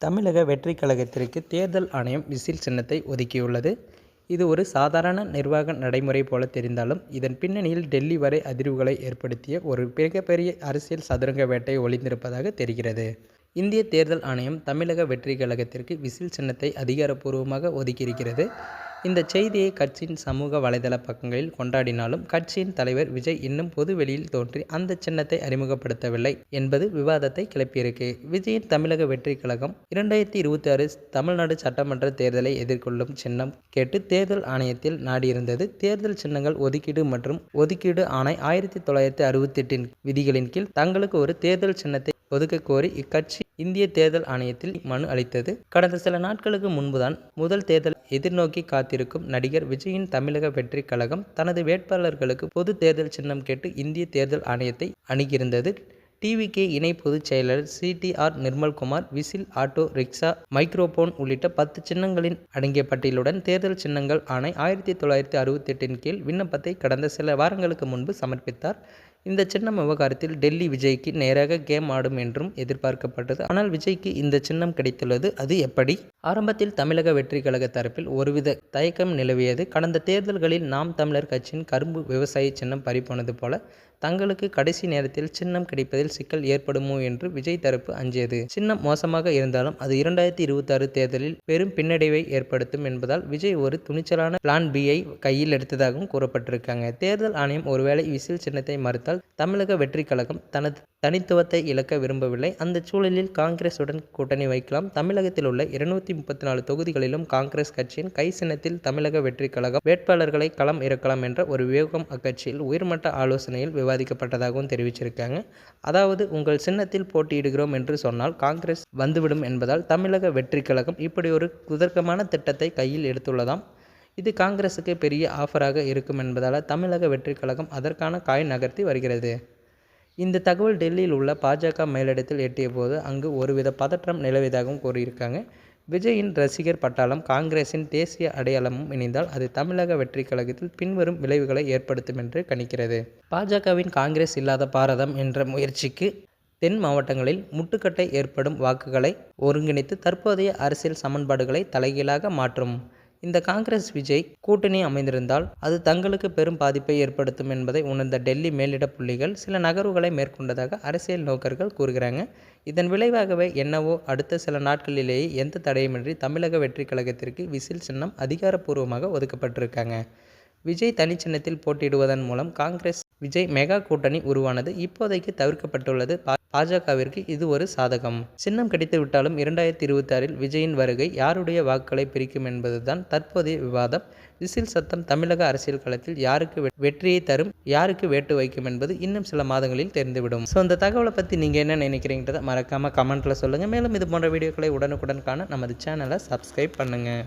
தமிழக வெற்றி கழகத்திற்கு தேர்தல் ஆணையம் விசில் சின்னத்தை ஒதுக்கியுள்ளது. இது ஒரு சாதாரண நிர்வாக நடைமுறை போல தெரிந்தாலும் இதன் பின்னணியில் டெல்லி வரை அதிர்வுகளை ஏற்படுத்திய ஒரு மிகப்பெரிய அரசியல் சதுரங்க வேட்டை ஒளிந்திருப்பதாக தெரிகிறது. இந்திய தேர்தல் ஆணையம் தமிழக வெற்றி கழகத்திற்கு விசில் சின்னத்தை அதிகாரப்பூர்வமாக ஒதுக்கியிருக்கிறது. இந்த செய்தியை கட்சியின் சமூக வலைதள பக்கங்களில் கொண்டாடினாலும் கட்சியின் தலைவர் விஜய் இன்னும் பொதுவெளியில் தோன்றி அந்த சின்னத்தை அறிமுகப்படுத்தவில்லை என்பது விவாதத்தை கிளப்பியிருக்கு. விஜயின் தமிழக வெற்றி கழகம் இரண்டாயிரத்தி இருபத்தி ஆறு தமிழ்நாடு சட்டமன்ற தேர்தலை எதிர்கொள்ளும் சின்னம் கேட்டு தேர்தல் ஆணையத்தில் நாடியிருந்தது. தேர்தல் சின்னங்கள் ஒதுக்கீடு மற்றும் ஒதுக்கீடு ஆணை ஆயிரத்தி தொள்ளாயிரத்தி அறுபத்தி எட்டின் விதிகளின் கீழ் தங்களுக்கு ஒரு தேர்தல் சின்னத்தை ஒதுக்க கோரி இக்கட்சி இந்திய தேர்தல் ஆணையத்தில் மனு அளித்தது. கடந்த சில நாட்களுக்கு முன்புதான் முதல் தேர்தல் எதிர்நோக்கி காத்திருக்கும் நடிகர் விஜயின் தமிழக வெற்றி கழகம் தனது வேட்பாளர்களுக்கு பொது தேர்தல் சின்னம் கேட்டு இந்திய தேர்தல் ஆணையத்தை அணுகியிருந்தது. டிவிகே இணை பொதுச் செயலர் CTR Nirmalkumar whistle auto rickshaw microphone உள்ளிட்ட பத்து சின்னங்களின் அடங்கிய பட்டியலுடன் தேர்தல் சின்னங்கள் ஆணை ஆயிரத்தி தொள்ளாயிரத்தி அறுபத்தெட்டின் கீழ் விண்ணப்பத்தை கடந்த சில வாரங்களுக்கு முன்பு சமர்ப்பித்தார். இந்த சின்னம் விவகாரத்தில் டெல்லி விஜய்க்கு நேராக கேம் ஆடும் என்றும் எதிர்பார்க்கப்பட்டது. ஆனால் விஜய்க்கு இந்த சின்னம் கிடைத்துள்ளது. அது எப்படி? ஆரம்பத்தில் தமிழக வெற்றி கழக தரப்பில் ஒருவித தயக்கம் நிலவியது. கடந்த தேர்தல்களில் நாம் தமிழர் கட்சியின் கரும்பு விவசாயி சின்னம் பறிப்போனது போல தங்களுக்கு கடைசி நேரத்தில் சின்னம் கிடைப்பதில் சிக்கல் ஏற்படுமோ என்று விஜய் தரப்பு அஞ்சியது. சின்னம் மோசமாக இருந்தாலும் அது இரண்டாயிரத்தி இருபத்தாறு தேர்தலில் பெரும் பின்னடைவை ஏற்படுத்தும் என்பதால் விஜய் ஒரு துணிச்சலான பிளான் பியை கையில் எடுத்ததாகவும் கூறப்பட்டிருக்காங்க. தேர்தல் ஆணையம் ஒருவேளை விசில் சின்னத்தை மறுத்தால் தமிழக வெற்றி கழகம் தனது தனித்துவத்தை இழக்க விரும்பவில்லை. அந்த சூழலில் காங்கிரசுடன் கூட்டணி வைக்கலாம். தமிழகத்தில் உள்ள இருநூற்றி முப்பத்தி நாலு தொகுதிகளிலும் காங்கிரஸ் கட்சியின் கை சின்னத்தில் தமிழக வெற்றி கழகம் வேட்பாளர்களை களம் இறக்கலாம் என்ற ஒரு வியூகம் அக்கட்சியில் உயர்மட்ட ஆலோசனையில் விவாதிக்கப்பட்டதாகவும் தெரிவிச்சிருக்காங்க. அதாவது உங்கள் சின்னத்தில் போட்டியிடுகிறோம் என்று சொன்னால் காங்கிரஸ் வந்துவிடும் என்பதால் தமிழக வெற்றி கழகம் இப்படி ஒரு குதர்க்கமான திட்டத்தை கையில் எடுத்துள்ளதாம். இது காங்கிரசுக்கு பெரிய ஆஃபராக இருக்கும் என்பதால் தமிழக வெற்றி கழகம் அதற்கான காய் நகர்த்தி வருகிறது. இந்த தகவல் டெல்லியில் உள்ள பாஜக மேலிடத்தில் எட்டிய போது அங்கு ஒருவித பதற்றம் நிலவியதாகவும் கூறியிருக்காங்க. விஜயின் ரசிகர் பட்டாளம் காங்கிரஸின் தேசிய அடையாளமும் இணைந்தால் அது தமிழக வெற்றி கழகத்தில் பின்வரும் விளைவுகளை ஏற்படுத்தும் என்று கணிக்கிறது. பாஜகவின் காங்கிரஸ் இல்லாத பாரதம் என்ற முயற்சிக்கு தென் மாவட்டங்களில் முட்டுக்கட்டை ஏற்படும் வாக்குகளை ஒருங்கிணைத்து தற்போதைய அரசியல் சமன்பாடுகளை தலைகீழாக மாற்றும். இந்த காங்கிரஸ் விஜய் கூட்டணி அமைந்திருந்தால் அது தங்களுக்கு பெரும் பாதிப்பை ஏற்படுத்தும் என்பதை உணர்ந்த டெல்லி மேலிட புள்ளிகள் சில நகர்வுகளை மேற்கொண்டதாக அரசியல் நோக்கர்கள் கூறுகிறாங்க. இதன் விளைவாகவே என்னவோ அடுத்த சில நாட்களிலேயே எந்த தடையுமின்றி தமிழக வெற்றி கழகத்திற்கு விசில் சின்னம் அதிகாரப்பூர்வமாக ஒதுக்கப்பட்டிருக்காங்க. விஜய் தனிச்சின்னத்தில் போட்டியிடுவதன் மூலம் காங்கிரஸ் விஜய் மெகா கூட்டணி உருவானது இப்போதைக்கு தவிர்க்கப்பட்டுள்ளது. பாஜகவிற்கு இது ஒரு சாதகம். சின்னம் கிடைத்துவிட்டாலும் இரண்டாயிரத்து இருபத்தாறில் விஜயின் வருகை யாருடைய வாக்குகளை பிரிக்கும் என்பதுதான் தற்போதைய விவாதம். விசில் சத்தம் தமிழக அரசியல் களத்தில் யாருக்கு வெற்றியை தரும் யாருக்கு வேட்டு வைக்கும் என்பது இன்னும் சில மாதங்களில் தெரிந்துவிடும். ஸோ அந்த தகவலை பற்றி நீங்கள் என்ன நினைக்கிறீங்கிறத மறக்காமல் கமெண்ட்டில் சொல்லுங்கள் மேலும் இது போன்ற வீடியோக்களை உடனுக்குடன் காண நமது சேனலை சப்ஸ்கிரைப் பண்ணுங்கள்